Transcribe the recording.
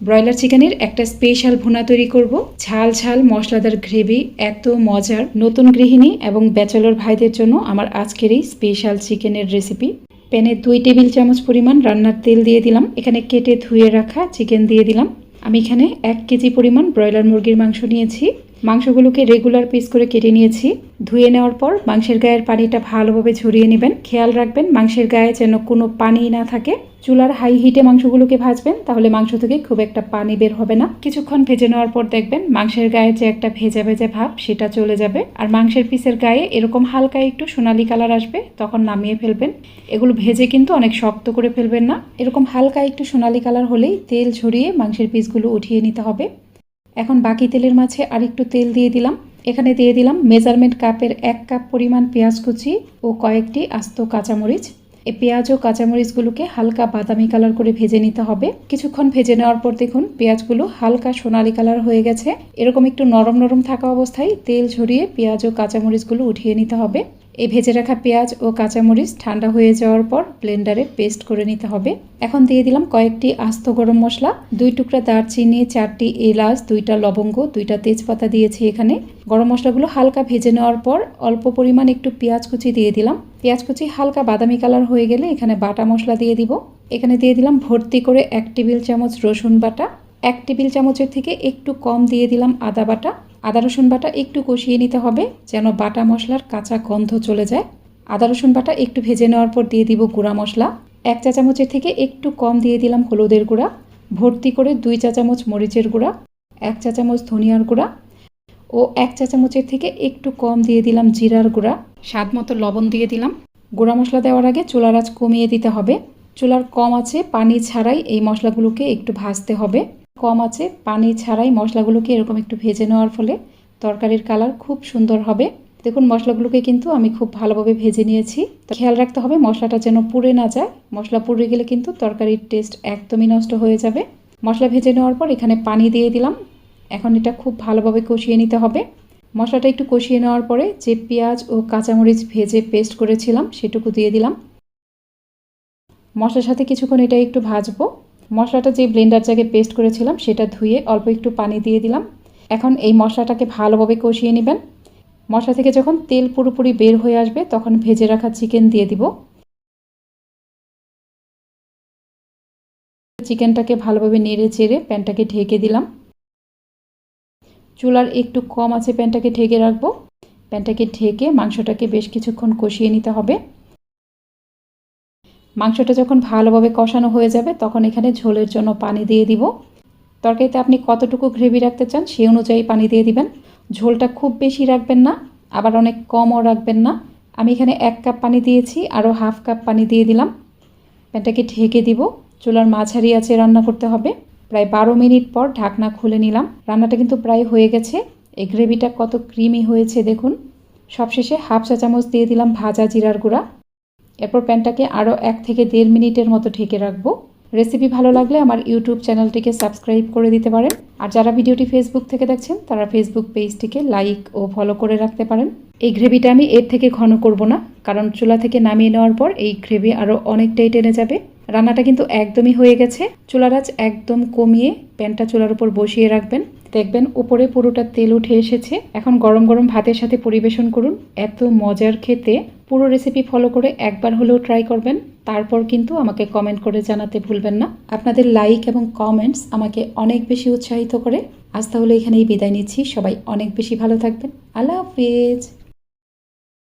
Broiler চিকেনের একটা special ভুনা তৈরি করব। ঝাল ঝাল, মশলাদার গ্রেভি, এত মজার। নতুন গৃহিণী এবং ব্যাচেলর ভাইদের জন্য আমার আজকের এই স্পেশাল চিকেনের রেসিপি। প্যানে দুই টেবিল চামচ পরিমাণ রান্নার তেল দিয়ে দিলাম। এখানে কেটে ধুয়ে রাখা চিকেন দিয়ে দিলাম। আমি এখানে এক কেজি পরিমাণ ব্রয়লার মুরগির মাংস নিয়েছি। মাংসগুলোকে রেগুলার পিস করে কেটে নিয়েছি। ধুয়ে নেওয়ার পর মাংসের গায়ের পানিটা ভালোভাবে ঝরিয়ে নেবেন। খেয়াল রাখবেন মাংসের গায়ে যেন কোনো পানি না থাকে। চুলার হাই হিটে মাংসগুলোকে ভাজবেন, তাহলে মাংস থেকে খুব একটা পানি বের হবে না। কিছুক্ষণ ভেজে নেওয়ার পর দেখবেন মাংসের গায়ে যে একটা ভেজা ভেজা ভাব, সেটা চলে যাবে। আর মাংসের পিসের গায়ে এরকম হালকা একটু সোনালি কালার আসবে, তখন নামিয়ে ফেলবেন। এগুলো ভেজে কিন্তু অনেক শক্ত করে ফেলবেন না। এরকম হালকা একটু সোনালি কালার হলেই তেল ঝরিয়ে মাংসের পিসগুলো উঠিয়ে নিতে হবে। এখন বাকি তেলের মাঝে আরেকটু তেল দিয়ে দিলাম। এখানে দিয়ে দিলাম মেজারমেন্ট কাপের এক কাপ পরিমাণ পেঁয়াজ কুচি ও কয়েকটি আস্ত কাঁচামরিচ। এই পেঁয়াজ ও কাঁচামরিচগুলোকে হালকা বাদামি কালার করে ভেজে নিতে হবে। কিছুক্ষণ ভেজে নেওয়ার পর দেখুন পেঁয়াজগুলো হালকা সোনালি কালার হয়ে গেছে। এরকম একটু নরম নরম থাকা অবস্থায় তেল ঝরিয়ে পেঁয়াজ ও কাঁচামরিচগুলো উঠিয়ে নিতে হবে। এই ভেজে রাখা পেঁয়াজ ও কাঁচামরিচ ঠান্ডা হয়ে যাওয়ার পর ব্লেন্ডারে পেস্ট করে নিতে হবে। এখন দিয়ে দিলাম কয়েকটি আস্ত গরম মশলা, দুই টুকরা দারচিনি, চারটি এলাচ, দুইটা লবঙ্গ, দুইটা তেজপাতা দিয়েছি এখানে। গরম মশলাগুলো হালকা ভেজে নেওয়ার পর অল্প পরিমাণ একটু পেঁয়াজ কুচি দিয়ে দিলাম। পেঁয়াজ কুচি হালকা বাদামি কালার হয়ে গেলে এখানে বাটা মশলা দিয়ে দিব। এখানে দিয়ে দিলাম ভর্তি করে এক টেবিল চামচ রসুন বাটা, এক টেবিল চামচের থেকে একটু কম দিয়ে দিলাম আদা বাটা আদা, রসুন বাটা একটু কষিয়ে নিতে হবে যেন বাটা মশলার কাঁচা গন্ধ চলে যায়। আদা, রসুন বাটা একটু ভেজে নেওয়ার পর দিয়ে দিব গুঁড়া মশলা। এক চা চামচের থেকে একটু কম দিয়ে দিলাম হলুদের গুঁড়া। ভর্তি করে দুই চা চামচ মরিচের গুঁড়া, এক চা চামচ ধনিয়ার গুঁড়া ও এক চা চামচের থেকে একটু কম দিয়ে দিলাম জিরার গুঁড়া। স্বাদ মতো লবণ দিয়ে দিলাম। গুঁড়া মশলা দেওয়ার আগে চুলার আঁচ কমিয়ে দিতে হবে। চুলার কম আছে পানি ছাড়াই এই মশলাগুলোকে একটু ভাজতে হবে। কম আছে। পানি ছাড়াই মশলাগুলোকে এরকম একটু ভেজে নেওয়ার ফলে তরকারির কালার খুব সুন্দর হবে। দেখুন, মশলাগুলোকে কিন্তু আমি খুব ভালোভাবে ভেজে নিয়েছি। তো খেয়াল রাখতে হবে, মশলাটা যেন পুড়ে না যায়। মশলা পুড়ে গেলে কিন্তু তরকারির টেস্ট একদমই নষ্ট হয়ে যাবে। মশলা ভেজে নেওয়ার পর এখানে পানি দিয়ে দিলাম। এখন এটা খুব ভালোভাবে কষিয়ে নিতে হবে। মশলাটা একটু কষিয়ে নেওয়ার পরে যে পেঁয়াজ ও কাঁচামরিচ ভেজে পেস্ট করেছিলাম, সেটুকু দিয়ে দিলাম। মশলার সাথে কিছুক্ষণ এটা একটু ভাজবো। মশলাটা যে ব্লেন্ডার জায়গায় পেস্ট করেছিলাম, সেটা ধুয়ে অল্প একটু পানি দিয়ে দিলাম। এখন এই মশলাটাকে ভালোভাবে কষিয়ে নেবেন। মশলা থেকে যখন তেল পুরোপুরি বের হয়ে আসবে, তখন ভেজে রাখা চিকেন দিয়ে দিব। চিকেনটাকে ভালোভাবে নেড়ে চেড়ে প্যানটাকে ঢেকে দিলাম। চুলার একটু কম আছে, প্যানটাকে ঢেকে রাখব। প্যানটাকে ঢেকে মাংসটাকে বেশ কিছুক্ষণ কষিয়ে নিতে হবে। মাংসটা যখন ভালোভাবে কষানো হয়ে যাবে, তখন এখানে ঝোলের জন্য পানি দিয়ে দিব। তরকারিতে আপনি কতটুকু গ্রেভি রাখতে চান সেই অনুযায়ী পানি দিয়ে দিবেন। ঝোলটা খুব বেশি রাখবেন না, আবার অনেক কমও রাখবেন না। আমি এখানে এক কাপ পানি দিয়েছি, আরও হাফ কাপ পানি দিয়ে দিলাম। প্যানটাকে ঢেকে দিব, চুলার মাঝারি আছে রান্না করতে হবে। প্রায় বারো মিনিট পর ঢাকনা খুলে নিলাম। রান্নাটা কিন্তু প্রায় হয়ে গেছে। এই গ্রেভিটা কত ক্রিমি হয়েছে দেখুন। সবশেষে হাফ চা চামচ দিয়ে দিলাম ভাজা জিরার গুঁড়া। এরপর প্যানটাকে আরও এক থেকে দেড় মিনিটের মতো ঢেকে রাখব। রেসিপি ভালো লাগলে আমার ইউটিউব চ্যানেলটিকে সাবস্ক্রাইব করে দিতে পারেন। আর যারা ভিডিওটি ফেসবুক থেকে দেখছেন, তারা ফেসবুক পেজটিকে লাইক ও ফলো করে রাখতে পারেন। এই গ্রেভিটা আমি এর থেকে ঘন করব না, কারণ চুলা থেকে নামিয়ে নেওয়ার পর এই গ্রেভি আরও অনেকটাই টেনে যাবে। রান্নাটা কিন্তু একদমই হয়ে গেছে। চুলার আঁচ একদম কমিয়ে প্যানটা চুলার উপর বসিয়ে রাখবেন। দেখবেন উপরে পুরোটা তেল উঠে এসেছে। এখন গরম গরম ভাতের সাথে পরিবেশন করুন। এত মজার খেতে। পুরো রেসিপি ফলো করে একবার হলেও ট্রাই করবেন। তারপর কিন্তু আমাকে কমেন্ট করে জানাতে ভুলবেন না। আপনাদের লাইক এবং কমেন্টস আমাকে অনেক বেশি উৎসাহিত করে। আজ তাহলে এখানেই বিদায় নিচ্ছি। সবাই অনেক বেশি ভালো থাকবেন। আল্লাহ হাফিজ।